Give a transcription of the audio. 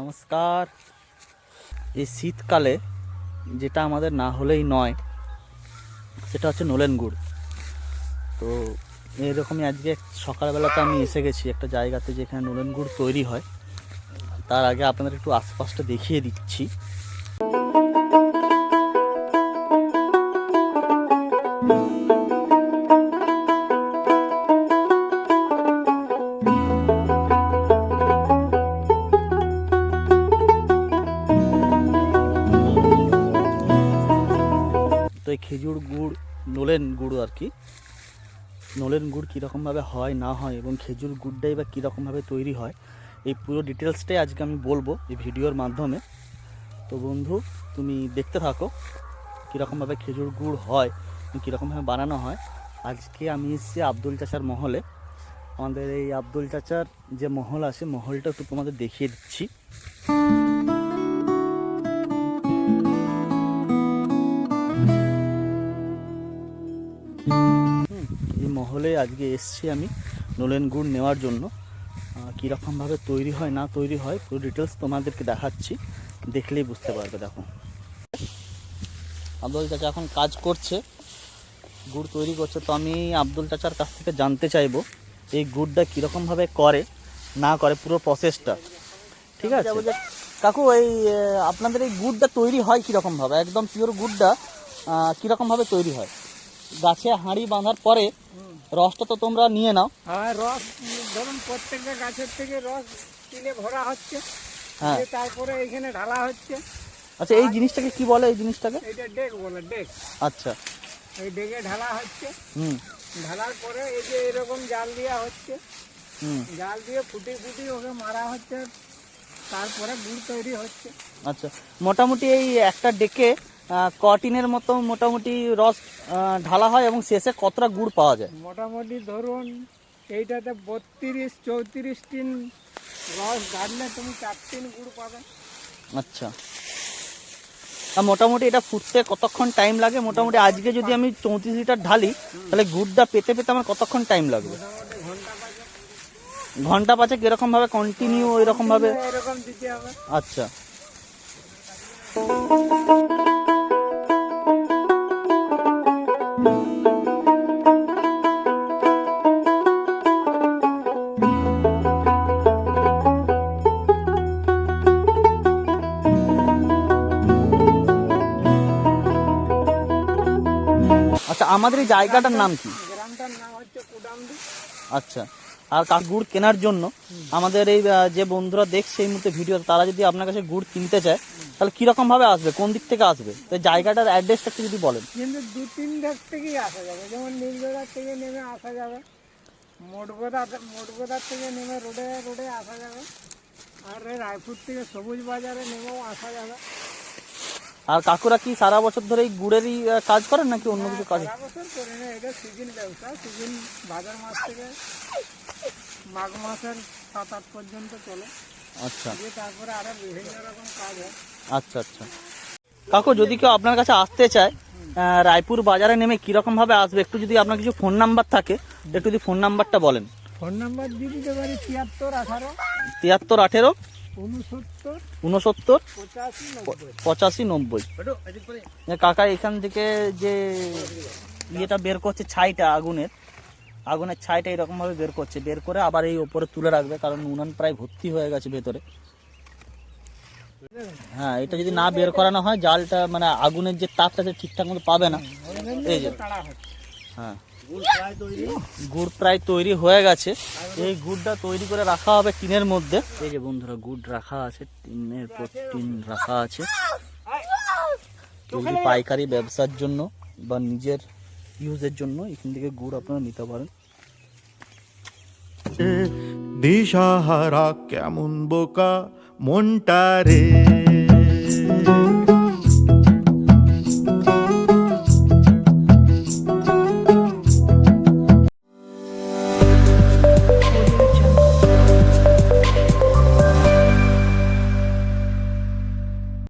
নমস্কার। এই শীতকালে যেটা আমাদের না হলেই নয়, সেটা হচ্ছে নোলেন গুড় তো এরকমই আজকে সকালবেলাতে আমি এসে গেছি একটা জায়গাতে যেখানে নোলেন গুড় তৈরি হয়। তার আগে আপনাদের একটু আশপাশটা দেখিয়ে দিচ্ছি। এই খেজুর গুড়, নলেন গুড় আর কি। নলেন গুড় কীরকমভাবে হয়, না হয় এবং খেজুর গুড়টাই বা কীরকমভাবে তৈরি হয়, এই পুরো ডিটেলসটাই আজকে আমি বলব এই ভিডিওর মাধ্যমে। তো বন্ধু, তুমি দেখতে থাকো কীরকমভাবে খেজুর গুড় হয়, কীরকমভাবে বানানো হয়। আজকে আমি এসেছি আব্দুল চাচার মহলে। আমাদের এই আব্দুল চাচার যে মহল আছে, মহলটা একটু তোমাদের দেখিয়ে দিচ্ছি। মহলে আজকে এসছি আমি নোলেন গুড় নেওয়ার জন্য। কীরকমভাবে তৈরি হয় না তৈরি হয় পুরো ডিটেলস তোমাদেরকে দেখাচ্ছি। দেখলেই বুঝতে পারবে দেখো। আব্দুল চাচা এখন কাজ করছে গুড় তৈরি করছে। তো আমি আব্দুল চাচার কাছ থেকে জানতে চাইব এই গুড়টা কীরকমভাবে করে না করে পুরো প্রসেসটা ঠিক আছে? কাকু এই আপনাদের এই গুড়টা তৈরি হয় কীরকমভাবে? একদম পিওর গুড়টা কীরকমভাবে তৈরি হয়? গাছে হাঁড়ি বাঁধার পরে রসটা তো তোমরা নিয়ে নাও। আর রস ধরুন প্রত্যেকটা গাছের থেকে রস কিনে ভরা হচ্ছে হ্যাঁ। তারপরে এখানে ঢালা হচ্ছে। আচ্ছা এই জিনিসটাকে কি বলে এই জিনিসটাকে? এটা ডেক বলে ডেক। আচ্ছা। এই ডেকে ঢালা হচ্ছে। হুম। ঢালার পরে এই যে এরকম জাল দেওয়া হচ্ছে। হুম। জাল দিয়ে ফুটি ফুটি ওকে মারা হচ্ছে তারপরে গুড় তৈরি হচ্ছে। আচ্ছা মোটামুটি এই একটা ডেকে কটিনের মতো মোটামুটি রস ঢালা হয় এবং শেষে কতটা গুড় পাওয়া যায়? মোটামুটি ধরুন এইটাতে বত্রিশ চৌত্রিশ টিন রস ঢাললে তুমি চার টিন গুড় পাবে। আচ্ছা। আর মোটামুটি এটা ফুটতে কতক্ষণ টাইম লাগে? মোটামুটি আজকে যদি আমি চৌত্রিশ লিটার ঢালি তাহলে গুড়টা পেতে পেতে আমার কতক্ষণ টাইম লাগবে? ঘণ্টা পাঁচেক। পাঁচেক এরকম ভাবে কন্টিনিউ এরকম ভাবে আচ্ছা। আচ্ছা আমাদের এই জায়গাটার নাম কি? গ্রামটার নাম হচ্ছে আচ্ছা আর গুড় কেনার জন্য আমাদের এই যে বন্ধুরা দেখছে এই মুহূর্তে ভিডিও তারা যদি আপনার কাছে গুড় কিনতে চায় তাহলে কীরকম ভাবে আসবে? কোন দিক থেকে আসবে? তো জায়গাটার অ্যাড্রেসটা একটু যদি বলেন। কিন্তু দু তিন দেশ থেকেই আসা যাবে। যেমন নীলবেড়ার থেকে নেমে আসা যাবে। মোটগোদা মোটগোদার থেকে নেমে রোডে রোডে আসা যাবে। আর রায়পুর থেকে সবুজ বাজারে নেমেও আসা যাবে। আর কাকুরা কি সারা বছর ধরে এই গুড়েরই কাজ করেন নাকি অন্য কিছু কাজ? সারা বছর করে না এটা সিজন ব্যবসা সিজন ভাদ্র মাস থেকে মাঘ মাসের সাত আট পর্যন্ত চলে। আচ্ছা। দিয়ে তারপরে আরও বিভিন্ন রকম কাজ হয়। আচ্ছা আচ্ছা। কাকু যদি কেউ আপনার কাছে আসতে চায় রায়পুর বাজারে নেমে কীরকম ভাবে আসবে? একটু যদি আপনার কিছু ফোন নাম্বার থাকে একটু যদি ফোন নাম্বারটা বলেন। ফোন নাম্বার দিয়ে দিতে পারি তিয়াত্তর আঠারো। তিয়াত্তর আঠেরো? উনসত্তর পঁচাশি নব্বই। কাকা এখান থেকে যে ইয়েটা বের করছে ছাইটা আগুনের আগুনের ছাইটা এরকম ভাবে বের করছে বের করে আবার এই ওপরে তুলে রাখবে কারণ উনান প্রায় ভর্তি হয়ে গেছে ভেতরে। হ্যাঁ এটা যদি না বের করানো হয় জালটা মানে আগুনের যে তাপটা সে ঠিকঠাক মতো পাবে না। এই যে। হ্যাঁ। গুড় প্রায় তৈরি হয়ে গেছে। এই গুড়টা তৈরি করে রাখা হবে টিনের মধ্যে। এই যে বন্ধুরা, গুড় রাখা আছে, টিনের পর টিন রাখা আছে। পাইকারি ব্যবসার জন্য বা নিজের ইউজের জন্য এখান থেকে গুড় আপনারা নিতে পারেন। দিশাহারা কেমন বোকা মনটা রে।